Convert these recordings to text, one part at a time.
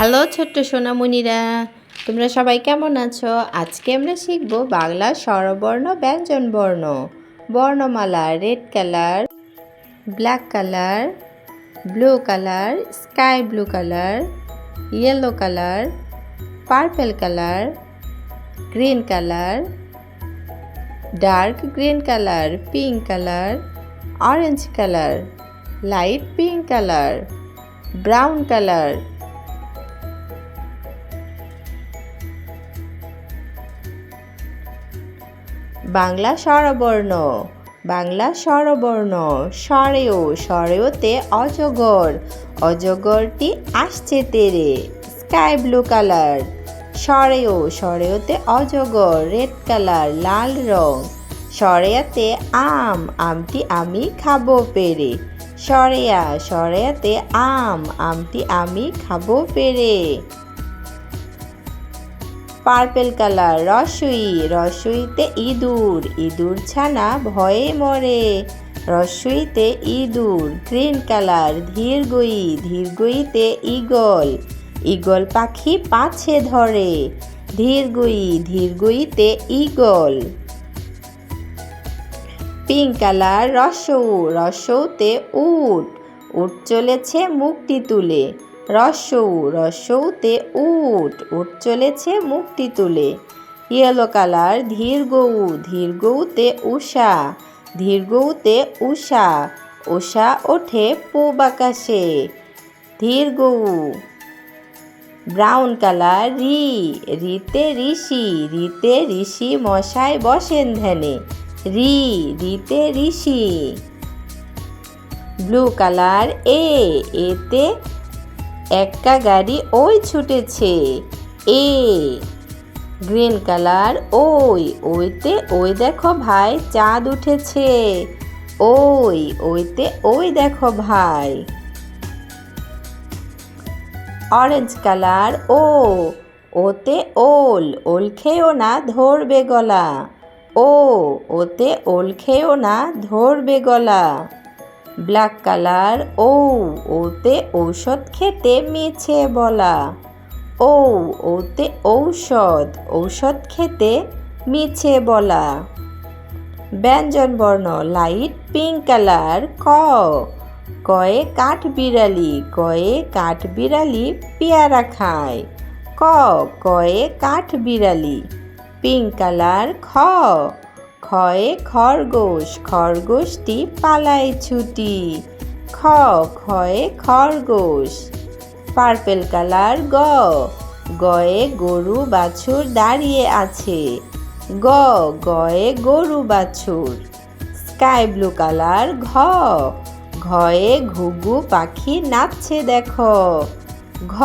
Hello ছোট্ট সোনামণিরা তোমরা সবাই কেমন আছো আজকে আমরা শিখব বাংলা স্বরবর্ণ ব্যঞ্জন বর্ণ বর্ণমালা red colour black colour blue colour sky blue colour yellow colour purple colour green colour dark green colour pink colour orange colour light pink colour brown colour Bangla স্বরবর্ণ বাংলা স্বরবর্ণ স্বরেও স্বরেওতে অজগর অজগরটি আসছে তেরে স্কাই ব্লু কালার স্বরেও স্বরেওতে অজগর রেড কালার লাল রং স্বরেয়াতে আম আমটি আমি খাবো পেরে স্বরেয়া স্বরেয়াতে আম আমটি আমি খাবো পেরে পার্পেল কালার রসই রসইতে ইঁদুর ইঁদুর ছানা ভয়ে মরে রসইতে ইঁদুর গ্রিন কালার ধীরগই ধীরগইতে ইগল ইগল পাখি পাছে ধরে ধীর গুইতে ইগল পিঙ্ক কালার রসৌ রসৌতে উট উট চলেছে মুখটি তুলে রসৌ রসৌতে উট উট চলেছে মুক্তি তুলে ইয়েলো কালার ধীরগৌ ধীরগৌতে উষা ধীরগৌতে উষা উষা ওঠে পূব আকাশে ধীরগৌ ব্রাউন কালার রি রিতে ঋষি রিতে ঋষি মশাই বসেন ধ্যানে রি রিতে ঋষি ব্লু কালার এ এতে একটা গাড়ি ওই ছুটেছে এ গ্রিন কালার ওই ওইতে ওই দেখো ভাই চাঁদ উঠেছে ওই ওইতে ওই দেখো ভাই অরেঞ্জ কালার ও ওতে ওল ওল খেয়েও না ধরবে গলা ও ওতে ওল খেয়েও না ধরবে গলা ব্ল্যাক কালার ও ওতে ঔষধ খেতে মিছে বলা ও ওতে ঔষধ ঔষধ খেতে মিছে বলা ব্যঞ্জন বর্ণ লাইট পিঙ্ক কালার ক কয়ে কাঠ বিড়ালি কয়ে কাঠ বিড়ালি পেয়ারা খায় ক কয়ে কাঠ বিড়ালি পিঙ্ক কালার খ খয়ে খরগোশ খরগোশটি পালায় ছুটি খ খয়ে খরগোশ পার্পেল কালার গ গয়ে গরু বাছুর দাঁড়িয়ে আছে গ গয়ে গরু বাছুর স্কাই ব্লু কালার ঘ ঘয়ে ঘুঘু পাখি নাচছে দেখ ঘ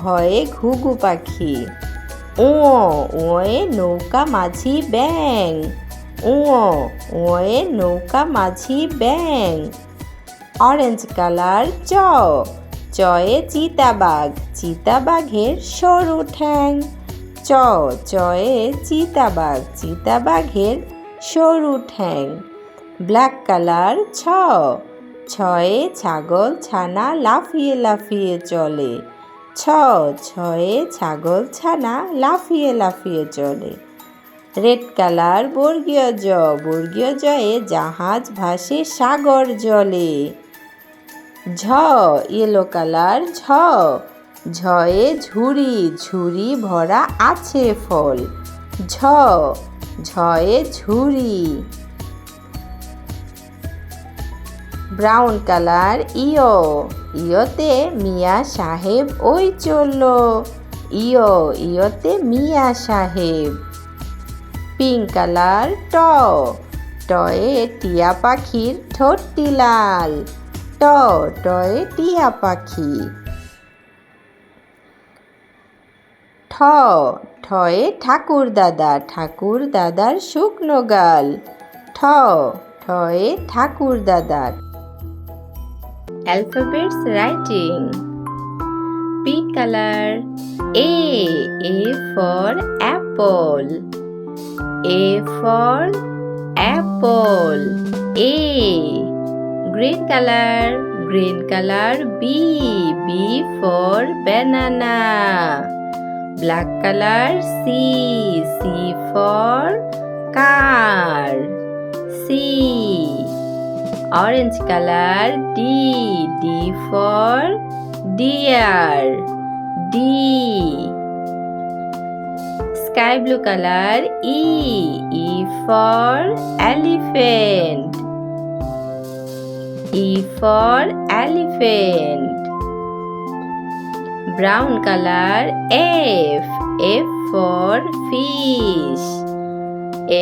ঘয়ে ঘুঘু পাখি ও ওয়ে নৌকা মাঝি ব্যাং উঁয়ো উঁয়ে নৌকা মাঝি ব্যাং অরেঞ্জ কালার চ চয়ে চিতাবাঘ চিতাবাঘের সরু ঠ্যাং চ চয়ে চিতাবাঘ চিতাবাঘের সরু ঠ্যাং ব্ল্যাক কালার ছ ছয়ে ছাগল ছানা লাফিয়ে লাফিয়ে চলে ছ ছয়ে ছাগল ছানা লাফিয়ে লাফিয়ে চলে রেড কালার বর্গীয় জ বর্গীয় জয়ে জাহাজ ভাসে সাগর জলে ঝ ইয়েলো কালার ঝ ঝয়ে ঝুড়ি ঝুড়ি ভরা আছে ফল ঝ ঝয়ে ঝুড়ি ব্রাউন কালার ইয় ইয়তে মিয়া সাহেব ওই চলল ইয় ইয়তে মিয়া সাহেব পিঙ্ক কালার ট টয়ে টিয়া পাখির ঠোঁটটি লাল ট টয়ে টিয়া পাখি ঠ ঠয়ে ঠাকুর দাদা ঠাকুর দাদার শুকনো গাল ঠ ঠয়ে ঠাকুর দাদার alphabets writing p colour A A for apple A for apple. A. Green color. Green color. B. B for banana. Black color. C. C for car. C. Orange color. D. D for deer. D. sky blue color E. E for elephant. E for elephant. Brown color F. F for fish.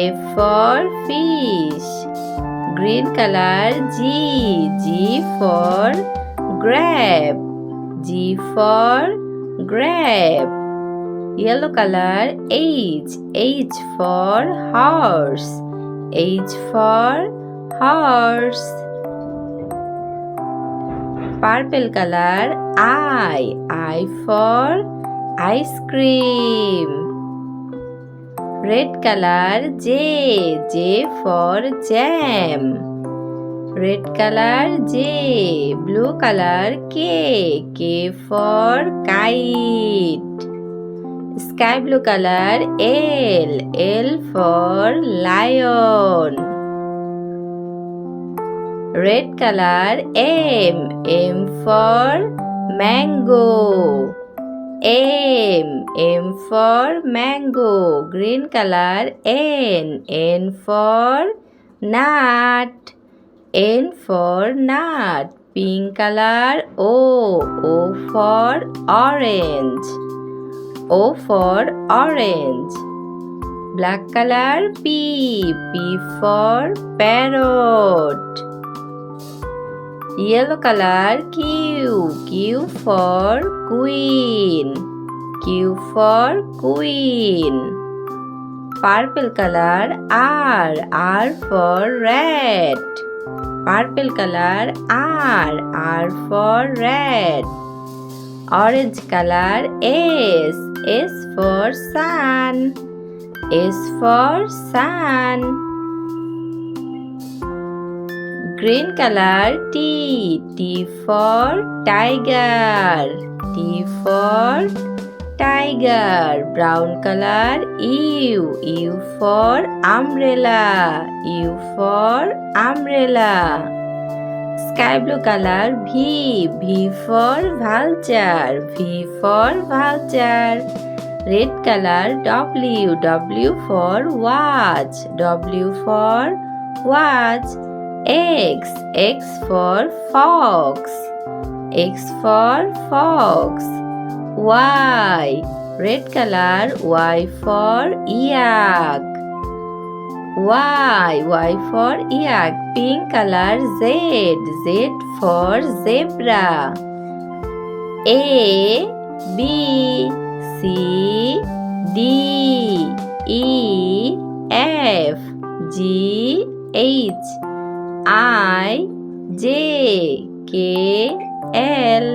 F for fish. Green color G. G for grape. G for grape. yellow color H H for horse H for horse purple color I I for ice cream red color J J for jam red color J blue color K K for kite sky blue color L L for lion red color M M for mango M M for mango green color N N for nut N for nut pink color O O for orange O for orange. Black color P. P for parrot. Yellow color Q. Q for queen. Q for queen. Purple color R. R for red. purple color R, R for red. Orange color S. is for sun. Is for sun. Green color T. T for tiger. T for tiger. Brown color U. U for umbrella. U for umbrella. Sky blue color. V, V for vulture, V for vulture. Red color. W, W for watch, W for watch. X, X for fox, X for fox. Y, red color. Y for yak, Y. Y for yak. Pink color. Z. Z for zebra. A. B. C. D. E. F. G. H. I. J. K. L.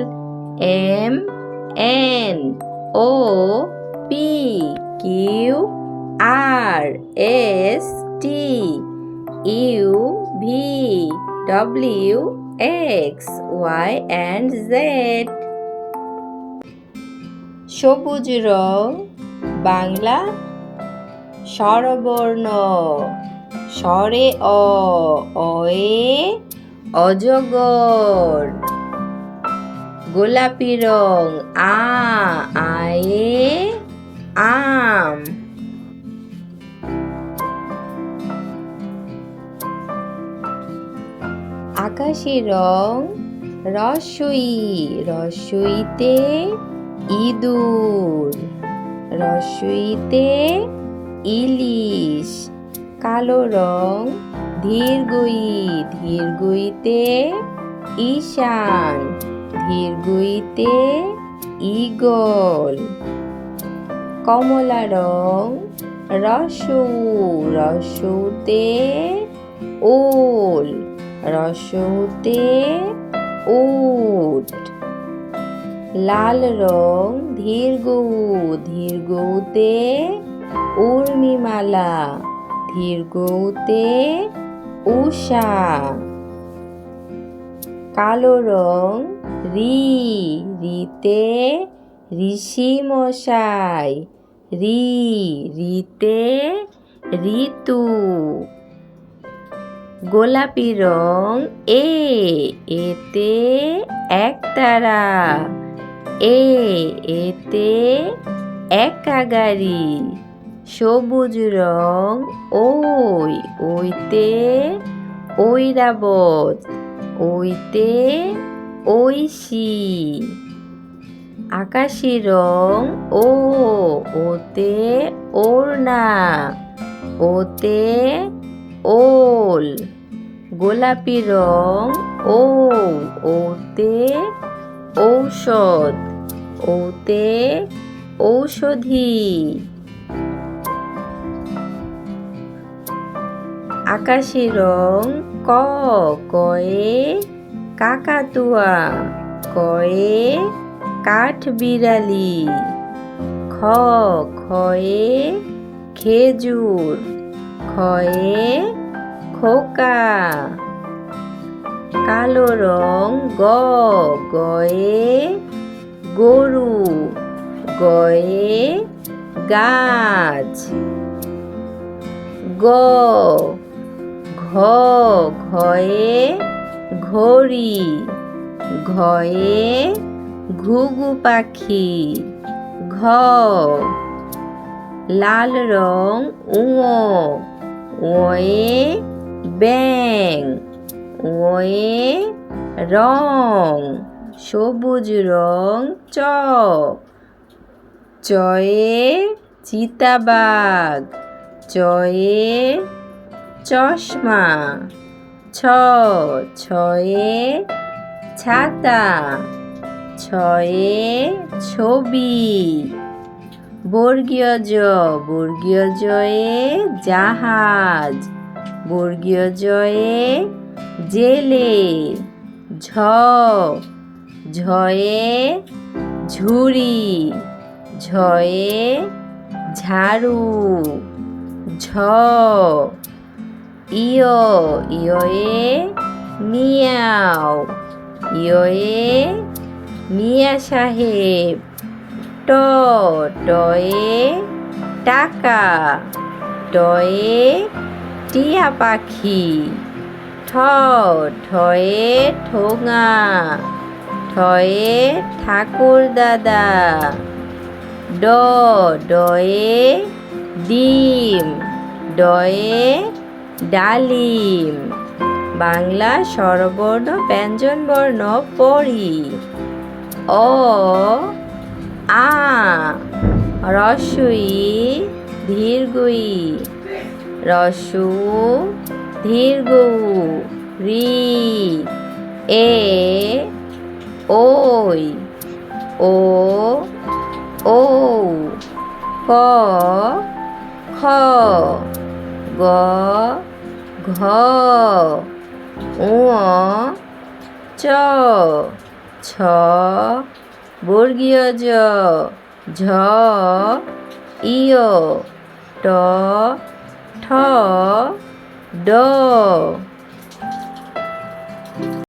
M. N. O. P. Q. R. S. T U V W X Y and Z সবুজ রং বাংলা স্বরবর্ণ স্বরে অ অয়ে অজগর গোলাপি রং আ আয়ে আম আকাশে রং রসই রসইতে ইঁদুর রসইতে ইলিশ কালো রং ধীরগুই ধীরগুইতে ঈশান ধীরগুইতে ইগল কমলা রং রসু রসুতে ওল রসতে উট লাল রং ধীরগৌ ধীরগৌতে উর্মিমালা ধীরগৌতে উষা কালো রং রি রিতে ঋষি মশাই রি রিতে ঋতু গোলাপি রং এ এতে এক তারা এ এতে একা গাড়ি সবুজ রং ওই ওইতে ঐরাবত ওইতে ঐশি আকাশি রং ও ওতে ওড়না ওতে ওল গোলাপি রং ও ওতে ঔষধ ওতে ঔষধি আকাশি রং ক কয়ে কাকাতুয়া কয়ে কাঠ বিড়ালি খ খয়ে খেজুর খয়ে খোকা কালো রং গ গয়ে গরু গয়ে গাছ গ ঘ ঘয়ে ঘড়ি ঘয়ে ঘুঘু পাখি ঘ লাল রং ও ওয়ে ব্যাং ওয়ে রং সবুজ রং চ চয়ে চিতাবাগ চয়ে চশমা ছ ছয়ে ছাতা ছয়ে ছবি বর্গীয় জ বর্গীয় জয়ে জাহাজ বর্গীয় জয়ে জেলে ঝ ঝয়ে ঝুড়ি ঝয়ে ঝাড়ু ঝ ইয় ইয়ে মিয়াও ইয়ে মিয়া সাহেব ট টয়ে টাকা টয়ে টিয়া পাখি ঠ ঠয়ে ঠোঙা ঠয়ে ঠাকুর দাদা ড ডয়ে ডিম ডয়ে ডালিম বাংলা স্বরবর্ণ ব্যঞ্জনবর্ণ পড়ি অ আ রসই দীর্ঘই রসু দীর্ঘ রি এ ওই ও ও ক খ গ ঘ উ চ ছ বর্গীয় জ ঝ ইয় ট ঠ ড